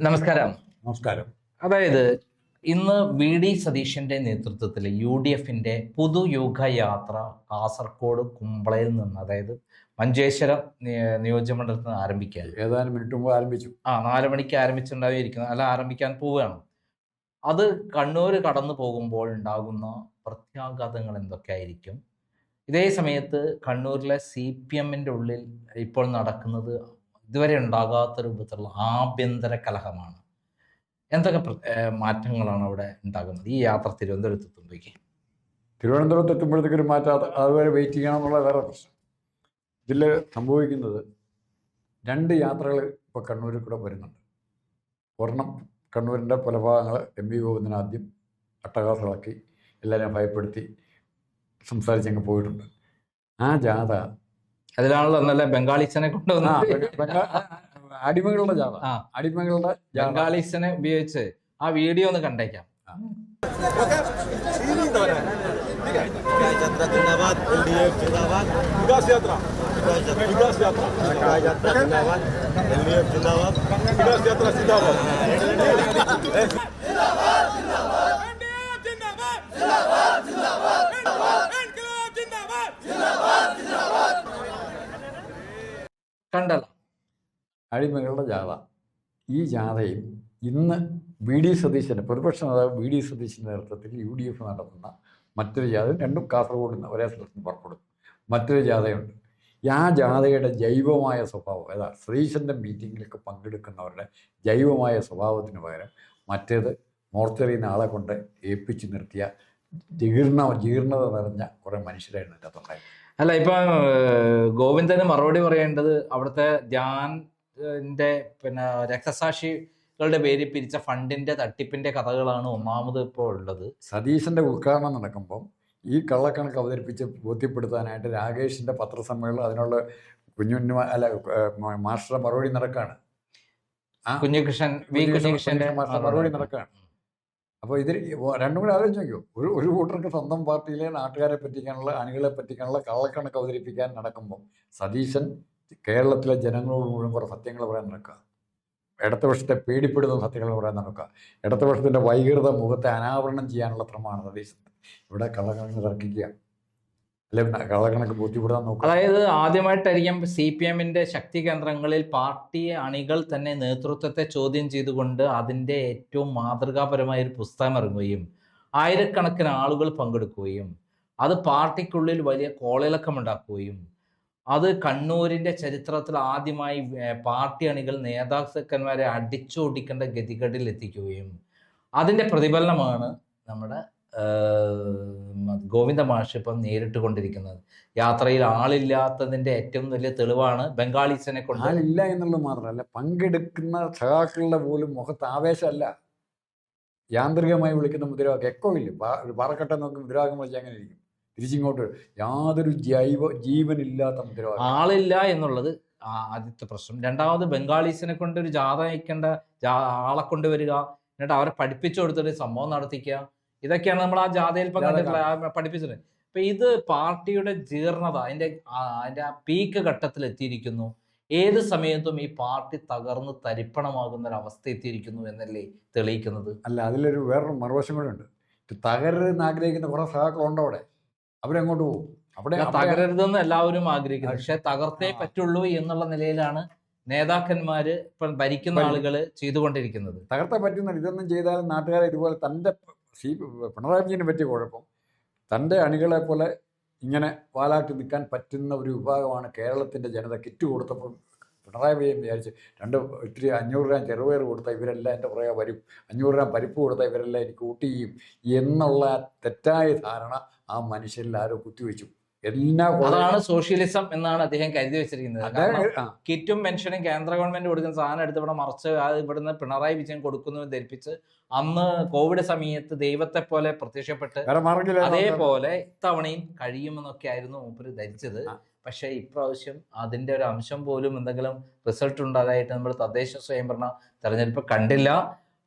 നമസ്കാരം. നമസ്കാരം. അതായത് ഇന്ന് വി ഡി സതീശന്റെ നേതൃത്വത്തിൽ യു ഡി എഫിന്റെ പുതുയുഗ യാത്ര കാസർഗോഡ് കുമ്പളയിൽ നിന്ന് അതായത് മഞ്ചേശ്വരം നിയ- നിയോജകമണ്ഡലത്തിൽ നിന്ന് ആരംഭിക്കുകയാണ്. ഏതാനും മിനിറ്റ് മുമ്പ് ആരംഭിച്ചു. ആ നാല് മണിക്ക് ആരംഭിച്ചിട്ടുണ്ടായിരിക്കുന്നത് അല്ല ആരംഭിക്കാൻ പോവുകയാണ്. അത് കണ്ണൂർ കടന്നു പോകുമ്പോൾ ഉണ്ടാകുന്ന പ്രത്യാഘാതങ്ങൾ എന്തൊക്കെയായിരിക്കും? ഇതേ സമയത്ത് കണ്ണൂരിലെ സി പി എമ്മിന്റെ ഉള്ളിൽ ഇപ്പോൾ നടക്കുന്നത് ഇതുവരെ ഉണ്ടാകാത്ത രൂപത്തിലുള്ള ആഭ്യന്തര കലഹമാണ്. എന്തൊക്കെ മാറ്റങ്ങളാണ് അവിടെ ഉണ്ടാകുന്നത്? ഈ യാത്ര തിരുവനന്തപുരത്ത് എത്തുമ്പോഴേക്ക് തിരുവനന്തപുരത്ത് എത്തുമ്പോഴത്തേക്ക് ഒരു മാറ്റം അതുവരെ വെയിറ്റ് ചെയ്യണം എന്നുള്ള വേറെ പ്രശ്നം. ഇതിൽ സംഭവിക്കുന്നത് രണ്ട് യാത്രകൾ ഇപ്പോൾ കണ്ണൂരിൽ കൂടെ വരുന്നുണ്ട്. ഒരെണ്ണം കണ്ണൂരിന്റെ പല ഭാഗങ്ങൾ എം വി ഗോവിന്ദൻ ആദ്യം അട്ടഹാസമാക്കി എല്ലാവരെയും ഭയപ്പെടുത്തി സംസാരിച്ചങ്ങ് പോയിട്ടുണ്ട്. ആ ജാഥ അതിലാണല്ലോ നല്ല ബംഗാളിസിനെ കൊണ്ടുവന്ന അടിമകളുടെ അടിമകളുടെ ബംഗാളിസിനെ ഉപയോഗിച്ച് ആ വീഡിയോ ഒന്ന് കണ്ടേക്കാം വികാസ് യാത്ര വികാസ് യാത്ര വികാസ് യാത്ര സിന്ദാബാദ് കണ്ടല്ലോ. അടിമകളുടെ ജാഥ. ഈ ജാഥയും ഇന്ന് വി ഡി സതീശന്റെ പ്രതിപക്ഷ നേതാവ് വി ഡി സതീശന്റെ നേതൃത്വത്തിൽ യു ഡി എഫ് നടത്തുന്ന മറ്റൊരു ജാഥ രണ്ടും കാസർഗോഡ് നിന്ന് ഒരേ സ്ഥലത്ത് പുറപ്പെടും. മറ്റൊരു ജാഥയുണ്ട്. ആ ജാഥയുടെ ജൈവമായ സ്വഭാവം ഏതാ സതീശന്റെ മീറ്റിങ്ങിലൊക്കെ പങ്കെടുക്കുന്നവരുടെ ജൈവമായ സ്വഭാവത്തിന് പകരം മറ്റേത് മോർച്ചറിയിൽ നിന്ന് ആളെ കൊണ്ട് ഏൽപ്പിച്ച് നിർത്തിയ ജീർണ ജീർണത നിറഞ്ഞ കുറേ മനുഷ്യരായിരുന്നു അകത്തുണ്ടായത് അല്ല ഇപ്പൊ ഗോവിന്ദന് മറുപടി പറയേണ്ടത് അവിടുത്തെ ധ്യാന്റെ പിന്നെ രക്തസാക്ഷികളുടെ പേര് പിരിച്ച ഫണ്ടിന്റെ തട്ടിപ്പിന്റെ കഥകളാണ് ഒന്നാമത് ഇപ്പോൾ ഉള്ളത്. സതീശന്റെ ഉദ്ഘാടനം നടക്കുമ്പം ഈ കള്ളക്കണക്ക് അവതരിപ്പിച്ച് ബോധ്യപ്പെടുത്താനായിട്ട് രാകേഷിന്റെ പത്രസമ്മേളനം അതിനുള്ള കുഞ്ഞുണ്ണി അല്ല മാസ്റ്റർ മറുപടി നടക്കാണ്. കുഞ്ഞികൃഷ്ണൻ വി. കുഞ്ഞികൃഷ്ണന്റെ മാസ്റ്റർ മറുപടി നടക്കുകയാണ് അപ്പോൾ ഇതിൽ രണ്ടും കൂടെ ആലോചിച്ച് നോക്കൂ ഒരു ഒരു കൂട്ടർക്ക് സ്വന്തം പാർട്ടിയിലെ നാട്ടുകാരെ പറ്റിക്കാനുള്ള അണികളെ പറ്റിക്കാനുള്ള കള്ളക്കണക്ക് അവതരിപ്പിക്കാൻ നടക്കുമ്പം സതീശൻ കേരളത്തിലെ ജനങ്ങളോട് മുഴുവൻ കുറേ സത്യങ്ങൾ പറയാൻ നടക്കുക. ഇടതുപക്ഷത്തെ പേടിപ്പെടുന്ന സത്യങ്ങൾ പറയാൻ നടക്കുക. ഇടതുപക്ഷത്തിന്റെ വൈകൃത മുഖത്തെ അനാവരണം ചെയ്യാനുള്ള ശ്രമമാണ് സതീശൻ. ഇവിടെ കള്ളക്കണക്ക് തർക്കിക്കുക അല്ലെ കള്ളക്കണക്ക് ബോധ്യപ്പെടുത്താൻ നോക്കുക അതായത് ആദ്യമായിട്ടായിരിക്കും സി പി എമ്മിന്റെ ശക്തി കേന്ദ്രങ്ങളിൽ പാർട്ടി അണികൾ തന്നെ നേതൃത്വത്തെ ചോദ്യം ചെയ്തുകൊണ്ട് അതിന്റെ ഏറ്റവും മാതൃകാപരമായ ഒരു പുസ്തകം ഇറങ്ങുകയും ആയിരക്കണക്കിന് ആളുകൾ പങ്കെടുക്കുകയും അത് പാർട്ടിക്കുള്ളിൽ വലിയ കോളിളക്കം ഉണ്ടാക്കുകയും അത് കണ്ണൂരിന്റെ ചരിത്രത്തിൽ ആദ്യമായി പാർട്ടി അണികൾ നേതാക്കന്മാരെ അടിച്ചോടിക്കേണ്ട ഗതികേടിൽ എത്തിക്കുകയും അതിന്റെ പ്രതിഫലനമാണ് നമ്മുടെ ഗോവിന്ദ മാഷ് ഇപ്പം നേരിട്ട് കൊണ്ടിരിക്കുന്നത്. യാത്രയിൽ ആളില്ലാത്തതിന്റെ ഏറ്റവും വലിയ തെളിവാണ് ബംഗാളീസിനെ കൊണ്ട്. ആളില്ല എന്നുള്ളത് മാത്രമല്ല പങ്കെടുക്കുന്ന സഖാക്കളുടെ പോലും മുഖത്ത് ആവേശമല്ല. യാന്ത്രികമായി വിളിക്കുന്ന മുദ്രാവാക്യം എക്കോ ഇല്ല. ഒരു പാറക്കട്ട നോക്കി മുദ്രാവാക്യം വിളിച്ചാൽ അങ്ങനെ ഇരിക്കും? തിരിച്ചിങ്ങോട്ട് യാതൊരു ജൈവ ജീവനില്ലാത്ത മുദ്രാവാക്യം. ആളില്ല എന്നുള്ളത് ആദ്യത്തെ പ്രശ്നം. രണ്ടാമത് ബംഗാളീസിനെ കൊണ്ട് ഒരു ജാഥ അയക്കേണ്ട ആളെ കൊണ്ടുവരിക. എന്നിട്ട് അവരെ പഠിപ്പിച്ചു കൊടുത്തിട്ട് സംഭവം നടത്തിക്കുക. ഇതൊക്കെയാണ് നമ്മൾ ആ ജാഥയിൽ പഠിപ്പിച്ചത്. അപ്പൊ ഇത് പാർട്ടിയുടെ ജീർണത അതിന്റെ ആ- അതിന്റെ ആ പീക്ക് ഘട്ടത്തിൽ എത്തിയിരിക്കുന്നു ഏത് സമയത്തും ഈ പാർട്ടി തകർന്ന് തരിപ്പണമാകുന്ന ഒരു അവസ്ഥ എത്തിയിരിക്കുന്നു എന്നല്ലേ തെളിയിക്കുന്നത്? അല്ല അതിലൊരു വേറൊരു മറുവശം കൂടെ ഉണ്ട്. തകരരുതെന്ന് ആഗ്രഹിക്കുന്ന കുറേ സഖാക്കളുണ്ട് അവിടെ. അവരെങ്ങോട്ട് പോകും. അവിടെ തകരരുതെന്ന് എല്ലാവരും ആഗ്രഹിക്കുന്നു. പക്ഷെ തകർത്തേ പറ്റുള്ളൂ എന്നുള്ള നിലയിലാണ് നേതാക്കന്മാര് ഇപ്പം ഭരിക്കുന്ന ഭരി- ആളുകൾ ചെയ്തുകൊണ്ടിരിക്കുന്നത്. തകർത്തേ പറ്റുന്ന ഇതൊന്നും ചെയ്താലും നാട്ടുകാരെ ഇതുപോലെ തന്റെ സി പിണറായി വിജയന് പറ്റിയ കുഴപ്പം. തന്റെ അണികളെ പോലെ ഇങ്ങനെ വാലാട്ടി നിൽക്കാൻ പറ്റുന്ന ഒരു വിഭാഗമാണ് കേരളത്തിന്റെ ജനത കിറ്റ് കൊടുത്തപ്പോൾ പിണറായി വിജയൻ വിചാരിച്ച് രണ്ട് ഇത്തിരി അഞ്ഞൂറ് ഗ്രാം ചെറുപയർ കൊടുത്താൽ ഇവരെല്ലാം എന്റെ പുറകെ വരും. അഞ്ഞൂറ് ഗ്രാം പരിപ്പ് കൊടുത്താൽ ഇവരെല്ലാം എനിക്ക് കൂട്ടി ചെയ്യും. എന്നുള്ള തെറ്റായ ധാരണ ആ മനുഷ്യരിൽ ആരോ കുത്തിവെച്ചു. എല്ലാ അതാണ് സോഷ്യലിസം എന്നാണ് അദ്ദേഹം കരുതി വെച്ചിരിക്കുന്നത്. കിറ്റും പെൻഷനും കേന്ദ്ര ഗവൺമെന്റ് കൊടുക്കുന്ന സാധനം എടുത്ത് ഇവിടെ മറിച്ച് അത് ഇവിടുന്ന് പിണറായി വിജയൻ കൊടുക്കുന്നു ധരിപ്പിച്ച് അന്ന് കോവിഡ് സമയത്ത് ദൈവത്തെ പോലെ പ്രത്യക്ഷപ്പെട്ട് അതേപോലെ ഇത്തവണയും കഴിയുമെന്നൊക്കെ ആയിരുന്നു മൂപ്പര് ധരിച്ചത്. പക്ഷേ ഇപ്രാവശ്യം അതിന്റെ ഒരു അംശം പോലും എന്തെങ്കിലും റിസൾട്ട് ഉണ്ടായതായിട്ട് നമ്മൾ തദ്ദേശ സ്വയംഭരണ തെരഞ്ഞെടുപ്പ് കണ്ടില്ല.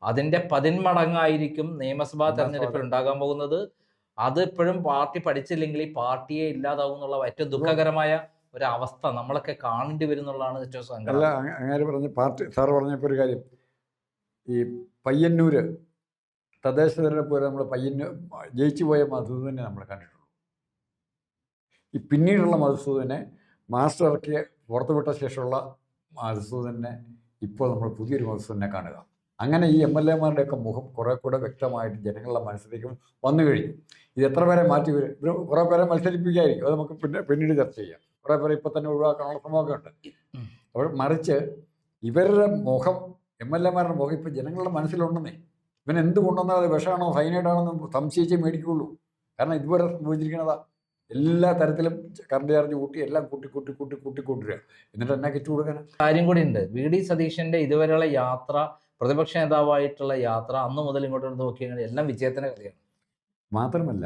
അതിന്റെ പതിന്മടങ്ങായിരിക്കും നിയമസഭാ തെരഞ്ഞെടുപ്പിൽ ഉണ്ടാകാൻ പോകുന്നത്. അത് ഇപ്പോഴും പാർട്ടി പഠിച്ചില്ലെങ്കിൽ ഈ പാർട്ടിയെ ഇല്ലാതാവും എന്നുള്ള ഏറ്റവും ദുഃഖകരമായ ഒരു അവസ്ഥ നമ്മളൊക്കെ കാണേണ്ടി വരും എന്നുള്ളതാണ് ഏറ്റവും അല്ല സങ്കടം. അല്ല അങ്ങനെ പറഞ്ഞ് പാർട്ടി സാറ് പറഞ്ഞപ്പോൾ ഒരു കാര്യം. ഈ പയ്യന്നൂര് തദ്ദേശ തെരഞ്ഞെടുപ്പ് വരെ നമ്മൾ പയ്യന്നൂർ ജയിച്ചു പോയ മധുസൂദനെ നമ്മൾ കണ്ടിട്ടുള്ളൂ. ഈ പിന്നീടുള്ള മധുസൂദനെ മാസ്റ്റർ ഇറക്കിയ പുറത്തുവിട്ട ശേഷമുള്ള മധുസൂദനെ ഇപ്പോൾ നമ്മൾ പുതിയൊരു മധുസൂദനെ കാണുക. അങ്ങനെ ഈ എം എൽ എമാരുടെയൊക്കെ മുഖം കുറെ കൂടെ വ്യക്തമായിട്ട് ജനങ്ങളുടെ മനസ്സിലേക്ക് വന്നു കഴിഞ്ഞു. ഇത് എത്ര പേരെ മാറ്റി വരും ഇവർ കുറെ പേരെ മത്സരിപ്പിക്കായിരിക്കും. അത് നമുക്ക് പിന്നെ പിന്നീട് ചർച്ച ചെയ്യാം. കുറെ പേരെ ഇപ്പൊ തന്നെ ഒഴിവാക്കാനുള്ള ശ്രമമൊക്കെ ഉണ്ട്. അപ്പോൾ മറിച്ച് ഇവരുടെ മുഖം എം എൽ എമാരുടെ മുഖം ഇപ്പം ജനങ്ങളുടെ മനസ്സിലുണ്ടെന്നേ. ഇവൻ എന്ത് കൊണ്ടുവന്നാൽ അത് വിഷമാണോ സൈനൈഡാണെന്ന് സംശയിച്ചേ മേടിക്കുള്ളൂ. കാരണം ഇതുവരെ സംഭവിച്ചിരിക്കുന്നതാ എല്ലാ തരത്തിലും കറണ്ട് ചാർജ് കൂട്ടി എല്ലാം കൂട്ടി കൂട്ടി കൂട്ടി കൂട്ടി കൂട്ടുക എന്നിട്ട് എന്നാ കിറ്റ് കൊടുക്കാനാ? കാര്യം കൂടി ഉണ്ട്. വി ഡി സതീശന്റെ ഇതുവരെയുള്ള യാത്ര പ്രതിപക്ഷ നേതാവായിട്ടുള്ള യാത്ര അന്ന് മുതൽ ഇങ്ങോട്ട് നോക്കിയാൽ എല്ലാം വിജയത്തിന് കഥയാണ്. മാത്രമല്ല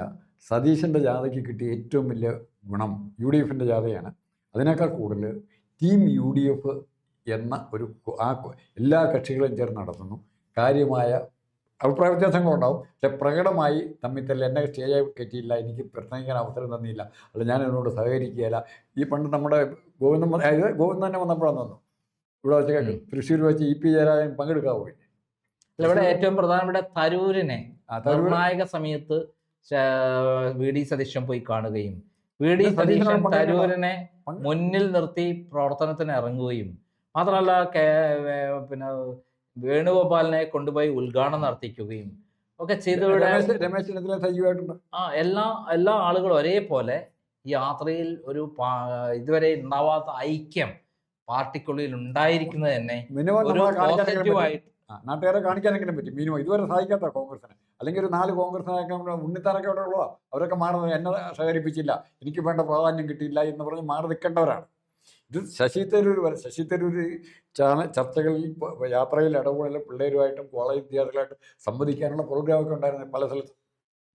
സതീശന്റെ ജാഥയ്ക്ക് കിട്ടിയ ഏറ്റവും വലിയ ഗുണം യു ഡി എഫിന്റെ ജാഥയാണ്. അതിനേക്കാൾ കൂടുതൽ ടീം യു ഡി എഫ് എന്ന ഒരു ആ എല്ലാ കക്ഷികളും ചേർന്ന് നടത്തുന്നു. കാര്യമായ അഭിപ്രായ വ്യത്യാസങ്ങളുണ്ടാവും. പക്ഷെ പ്രകടമായി തമ്മിൽ തല്ല എന്നെ സ്റ്റേജായി കയറ്റിയില്ല. എനിക്ക് പ്രസംഗിക്കാൻ അവസരം തന്നില്ല. അല്ല ഞാൻ എന്നോട് സഹകരിക്കുകയില്ല. ഈ പണ്ട് നമ്മുടെ ഗോവിന്ദൻ അതായത് ഗോവിന്ദൻ തന്നെ വന്നപ്പോഴാണ് തന്നു ഇവിടെ വെച്ച് കേൾക്കും തൃശ്ശൂർ വെച്ച് ഇ പി ജയരാജൻ പങ്കെടുക്കാൻ പോയി ഇവിടെ ഏറ്റവും പ്രധാനപ്പെട്ട തരൂരിനെ നിർണായക സമയത്ത് വി ഡി സതീശൻ പോയി കാണുകയും വി ഡി സതീശൻ തരൂരിനെ മുന്നിൽ നിർത്തി പ്രവർത്തനത്തിന് ഇറങ്ങുകയും മാത്രമല്ല പിന്നെ വേണുഗോപാലിനെ കൊണ്ടുപോയി ഉദ്ഘാടനം നടത്തിക്കുകയും ഒക്കെ ചെയ്തവിടെ ആ എല്ലാ എല്ലാ ആളുകളും ഒരേപോലെ യാത്രയിൽ ഒരു ഇതുവരെ ഉണ്ടാവാത്ത ഐക്യം പാർട്ടിക്കുള്ളിൽ ഉണ്ടായിരിക്കുന്നത് തന്നെ. നാട്ടുകാരെ കാണിക്കാനെങ്കിലും പറ്റും. മിനിമം ഇതുവരെ സഹായിക്കാത്ത കോൺഗ്രസിന് അല്ലെങ്കിൽ ഒരു നാല് കോൺഗ്രസിനൊക്കെ ഉണ്ണിത്താനൊക്കെ അവിടെ ഉള്ളതാ. അവരൊക്കെ മാറി എന്നെ സഹകരിപ്പിച്ചില്ല എനിക്ക് വേണ്ട പ്രാധാന്യം കിട്ടിയില്ല എന്ന് പറഞ്ഞ് മാറി നിൽക്കേണ്ടവരാണ്. ഇത് ശശി തരൂർ വരെ ശശി തരൂർ ചാന ചർച്ചകളിൽ യാത്രയിൽ ഇടപെടൽ പിള്ളേരുമായിട്ടും കോളേജ് വിദ്യാർത്ഥികളായിട്ടും സംവദിക്കാനുള്ള പ്രോഗ്രാമൊക്കെ ഉണ്ടായിരുന്നു പല സ്ഥലത്തും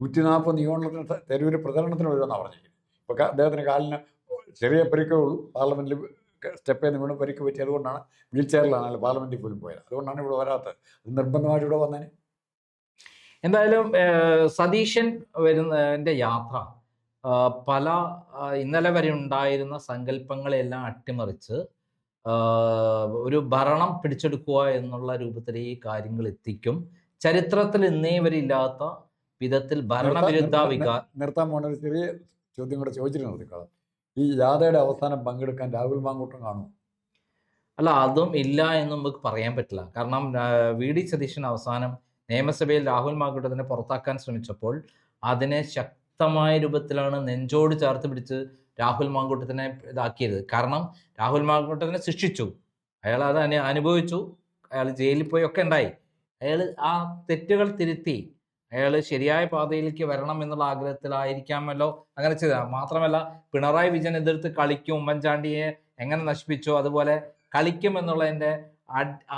നൂറ്റി നാൽപ്പത് നിയമനത്തിന് തരൂർ പ്രചരണത്തിന് വരുമെന്നാണ് പറഞ്ഞിരിക്കുന്നത് ഇപ്പോൾ അദ്ദേഹത്തിന് കാലിന് ചെറിയ പരിക്കേ ഉള്ളൂ. പാർലമെന്റിൽ സ്റ്റെപ്പ് ചെയ്ത് വീണ് പരിക്ക് പറ്റി. അതുകൊണ്ടാണ് വീൽ ചെയറിലാണ് പാർലമെന്റിൽ പോലും പോയത്. അതുകൊണ്ടാണ് ഇവിടെ വരാത്തത്. അത് നിർബന്ധമായിട്ട് ഇവിടെ വന്നേനെ. എന്തായാലും സതീശൻ വരുന്നതിന്റെ യാത്ര പല ഇന്നലെ വരെ ഉണ്ടായിരുന്ന സങ്കല്പങ്ങളെല്ലാം അട്ടിമറിച്ച് ഒരു ഭരണം പിടിച്ചെടുക്കുക എന്നുള്ള രൂപത്തിൽ ഈ കാര്യങ്ങൾ എത്തിക്കും. ചരിത്രത്തിൽ ഇന്നേ വരെ ഇല്ലാത്ത വിധത്തിൽ ഭരണവിരുദ്ധ വികാ നിർത്താൻ പോണ ഒരു ചെറിയ ചോദ്യം കൂടെ ചോദിച്ചിരുന്നു ഈ ജാഥയുടെ അവസാനം പങ്കെടുക്കാൻ രാഹുൽ മാങ്കൂട്ടം കാണും അല്ല അതും ഇല്ല എന്ന് നമുക്ക് പറയാൻ പറ്റില്ല. കാരണം വി ഡി സതീശൻ അവസാനം നിയമസഭയിൽ രാഹുൽ മാങ്കൂട്ടത്തിനെ പുറത്താക്കാൻ ശ്രമിച്ചപ്പോൾ അതിനെ ശക്തമായ രൂപത്തിലാണ് നെഞ്ചോട് ചേർത്ത് പിടിച്ച് രാഹുൽ മാങ്കൂട്ടത്തിനെ ഇതാക്കിയത്. കാരണം രാഹുൽ മാങ്കൂട്ടത്തിനെ ശിക്ഷിച്ചു. അയാൾ അത് അനുഭവിച്ചു. അയാൾ ജയിലിൽ പോയി ഒക്കെ ഉണ്ടായി. അയാൾ ആ തെറ്റുകൾ തിരുത്തി. അയാൾ ശരിയായ പാതയിലേക്ക് വരണം എന്നുള്ള ആഗ്രഹത്തിലായിരിക്കാമല്ലോ. അങ്ങനെ ചെയ്ത. മാത്രമല്ല പിണറായി വിജയൻ എതിർത്ത് കളിക്കും ഉമ്മൻചാണ്ടിയെ എങ്ങനെ നശിപ്പിച്ചു അതുപോലെ കളിക്കും എന്നുള്ളതിന്റെ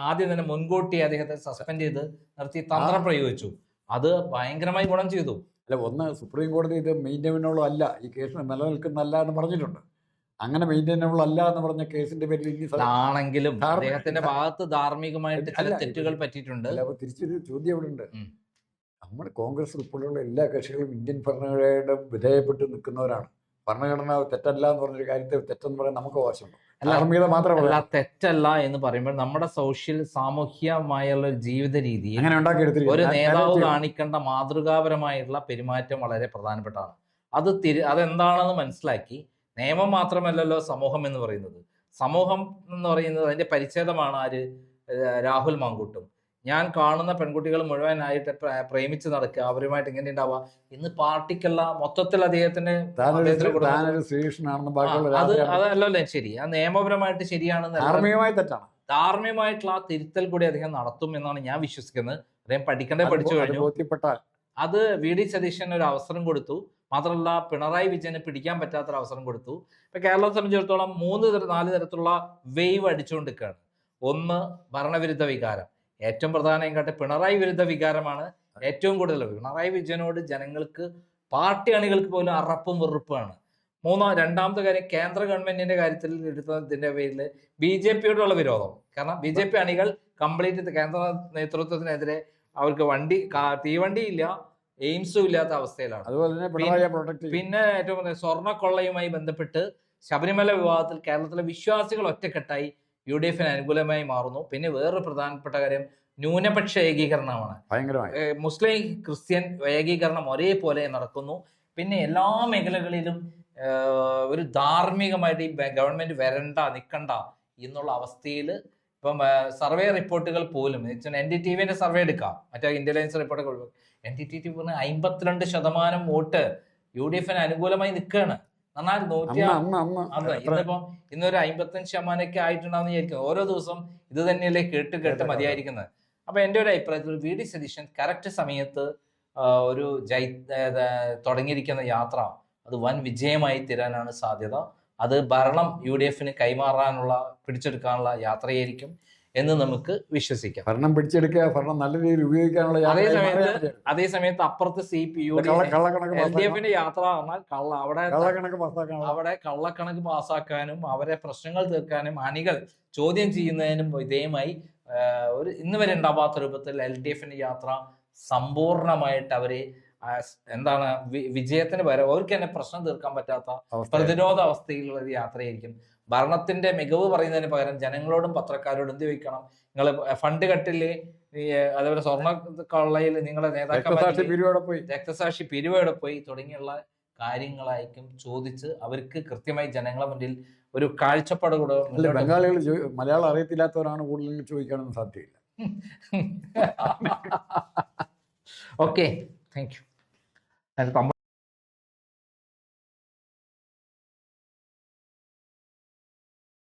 ആദ്യം തന്നെ മുൻകൂട്ടി അദ്ദേഹത്തെ സസ്പെൻഡ് ചെയ്ത് നിർത്തി തന്ത്രം പ്രയോഗിച്ചു. അത് ഭയങ്കരമായി ഗുണം ചെയ്തു. അല്ല ഒന്ന് സുപ്രീം കോടതി ഇത് മെയിന്റൈനബിൾ അല്ല ഈ കേസിന് നിലനിൽക്കുന്നല്ല എന്ന് പറഞ്ഞിട്ടുണ്ട്. അങ്ങനെ മെയിന്റൈനബിൾ അല്ല എന്ന് പറഞ്ഞ കേസിന്റെ പേരിൽ ഇനി ആണെങ്കിലും അദ്ദേഹത്തിന്റെ ഭാഗത്ത് ധാർമ്മികമായിട്ട് ചില തെറ്റുകൾ പറ്റിയിട്ടുണ്ട്. തിരിച്ചൊരു ചോദ്യം ഇവിടെ ഉണ്ട്. നമ്മുടെ കോൺഗ്രസ് ഉൾപ്പെടെയുള്ള എല്ലാ കക്ഷികളും ഇന്ത്യൻ ഭരണഘടനയുടെ വിധേയപ്പെട്ട് നിൽക്കുന്നവരാണ്. ഭരണഘടന തെറ്റല്ല എന്ന് പറഞ്ഞൊരു കാര്യത്തെ തെറ്റെന്ന് പറയാൻ നമുക്ക് അവകാശമുണ്ട്. അല്ല, തെറ്റല്ല എന്ന് പറയുമ്പോൾ നമ്മുടെ സോഷ്യൽ സാമൂഹ്യമായുള്ള ഒരു ജീവിത രീതി ഒരു നേതാവ് കാണിക്കേണ്ട മാതൃകാപരമായിട്ടുള്ള പെരുമാറ്റം വളരെ പ്രധാനപ്പെട്ടതാണ്. അത് തിരി അതെന്താണെന്ന് മനസ്സിലാക്കി നിയമം മാത്രമല്ലല്ലോ സമൂഹം എന്ന് പറയുന്നത്. സമൂഹം എന്ന് പറയുന്നത് അതിന്റെ പരിച്ഛേദമാണ് ആര്? രാഹുൽ മാങ്കൂട്ടും. ഞാൻ കാണുന്ന പെൺകുട്ടികൾ മുഴുവനായിട്ട് പ്രേമിച്ച് നടക്കുക. അവരുമായിട്ട് ഇങ്ങനെ ഉണ്ടാവുക. ഇന്ന് പാർട്ടിക്കുള്ള മൊത്തത്തിൽ അദ്ദേഹത്തിന് അത് അതല്ലല്ലോ ശരി. ആ നിയമപരമായിട്ട് ശരിയാണെന്ന് ധാർമ്മികമായി തെറ്റാണ്. ധാർമ്മികമായിട്ടുള്ള ആ തിരുത്തൽ കൂടി അദ്ദേഹം നടത്തും എന്നാണ് ഞാൻ വിശ്വസിക്കുന്നത്. അദ്ദേഹം പഠിക്കണ്ടേ പഠിച്ചു കഴിഞ്ഞു. അത് വി. ഡി. സതീശന് ഒരു അവസരം കൊടുത്തു. മാത്രമല്ല പിണറായി വിജയന് പിടിക്കാൻ പറ്റാത്തൊരു അവസരം കൊടുത്തു. ഇപ്പൊ കേരളത്തെ സംബന്ധിച്ചിടത്തോളം മൂന്ന് തര നാല് തരത്തിലുള്ള വെയ്വ് അടിച്ചുകൊണ്ടിരിക്കുകയാണ്. ഒന്ന് ഭരണവിരുദ്ധ വികാരം. ഏറ്റവും പ്രധാനം കാട്ടെ പിണറായി വിരുദ്ധ വികാരമാണ് ഏറ്റവും കൂടുതൽ. പിണറായി വിജയനോട് ജനങ്ങൾക്ക് പാർട്ടി അണികൾക്ക് പോലും അറപ്പും വെറുപ്പാണ് മൂന്നാം രണ്ടാമത്തെ കാര്യം കേന്ദ്ര ഗവൺമെന്റിന്റെ കാര്യത്തിൽ എടുത്തതിന്റെ പേരിൽ ബി ജെ പിയോടുള്ള വിരോധം. കാരണം ബി ജെ പി അണികൾ കംപ്ലീറ്റ് കേന്ദ്ര നേതൃത്വത്തിനെതിരെ അവർക്ക് വണ്ടി തീവണ്ടി തീവണ്ടിയില്ല എയിംസും ഇല്ലാത്ത അവസ്ഥയിലാണ്. അതുപോലെ പിന്നെ ഏറ്റവും സ്വർണക്കൊള്ളയുമായി ബന്ധപ്പെട്ട് ശബരിമല വിവാദത്തിൽ കേരളത്തിലെ വിശ്വാസികൾ ഒറ്റക്കെട്ടായി യു ഡി എഫിന് അനുകൂലമായി മാറുന്നു. പിന്നെ വേറൊരു പ്രധാനപ്പെട്ട കാര്യം ന്യൂനപക്ഷ ഏകീകരണമാണ്. മുസ്ലിം ക്രിസ്ത്യൻ ഏകീകരണം ഒരേപോലെ നടക്കുന്നു. പിന്നെ എല്ലാ മേഖലകളിലും ഒരു ധാർമ്മികമായിട്ട് ഈ ഗവൺമെന്റ് വരണ്ട നിൽക്കണ്ട എന്നുള്ള അവസ്ഥയിൽ ഇപ്പം സർവേ റിപ്പോർട്ടുകൾ പോലും എൻ ഡി ടി വിന്റെ സർവേ എടുക്കാം. മറ്റേ ഇന്റലിജൻസ് റിപ്പോർട്ടുകൾ എൻ ഡി ടി ടി പറഞ്ഞ അമ്പത്തിരണ്ട് ശതമാനം വോട്ട് യു ഡി എഫിന് അനുകൂലമായി നിൽക്കുകയാണ്. എന്നാൽ നൂറ്റി അന്ന് ഇന്നിപ്പം ഇന്നൊരു അമ്പത്തഞ്ച് ശതമാനമൊക്കെ ആയിട്ടുണ്ടാവുന്ന വിചാരിക്കും. ഓരോ ദിവസം ഇത് തന്നെയല്ലേ കേട്ട് കേട്ട് മതിയായിരിക്കുന്നത്. അപ്പൊ എന്റെ ഒരു അഭിപ്രായത്തിൽ വി ഡി സതീശൻ കറക്റ്റ് സമയത്ത് ഒരു ജൈ തുടങ്ങിയിരിക്കുന്ന യാത്ര അത് വൻ വിജയമായി തീരാനാണ് സാധ്യത. അത് ഭരണം യു ഡി എഫിന് കൈമാറാനുള്ള പിടിച്ചെടുക്കാനുള്ള യാത്രയായിരിക്കും. എന്ന് നമുക്ക് വിശ്വസിക്കാം. ഭരണം പിടിച്ചെടുക്കുക ഭരണം നല്ല രീതിയിൽ ഉപയോഗിക്കാനുള്ള അതേ സമയത്ത് അതേ സമയത്ത് അപ്പുറത്ത് C P U L D എഫിന്റെ യാത്ര പറഞ്ഞാൽ കള്ള അവിടെ അവിടെ കള്ളക്കണക്ക് പാസ്സാക്കാനും അവരെ പ്രശ്നങ്ങൾ തീർക്കാനും അണികൾ ചോദ്യം ചെയ്യുന്നതിനും ഇതേമായി ആ, ഒരു ഇന്ന് വരെ ഉണ്ടാവാത്ത രൂപത്തിൽ എൽ ഡി എഫിന്റെ യാത്ര സമ്പൂർണമായിട്ട് അവരെ എന്താണ് വിജയത്തിന് വരെ അവർക്ക് തന്നെ പ്രശ്നം തീർക്കാൻ പറ്റാത്ത പ്രതിരോധ അവസ്ഥയിലുള്ള ഒരു യാത്രയായിരിക്കും. ഭരണത്തിന്റെ മികവ് പറയുന്നതിന് പകരം ജനങ്ങളോടും പത്രക്കാരോടും എന്ത് ചോദിക്കണം? നിങ്ങൾ ഫണ്ട് കട്ടിൽ അതേപോലെ സ്വർണ കൊള്ളയിൽ നിങ്ങളുടെ രക്തസാക്ഷി നേതാക്കന്മാർ പിരിവോടെ പോയി. രക്തസാക്ഷി തുടങ്ങിയുള്ള കാര്യങ്ങളായിരിക്കും ചോദിച്ച് അവർക്ക് കൃത്യമായി ജനങ്ങളെ മുന്നിൽ ഒരു കാഴ്ചപ്പാട് കൂടെ ബംഗാളികൾ മലയാളം അറിയത്തില്ലാത്തവരാണ് കൂടുതൽ ചോദിക്കാനൊന്നും സാധ്യതയില്ല. Okay thank you vamos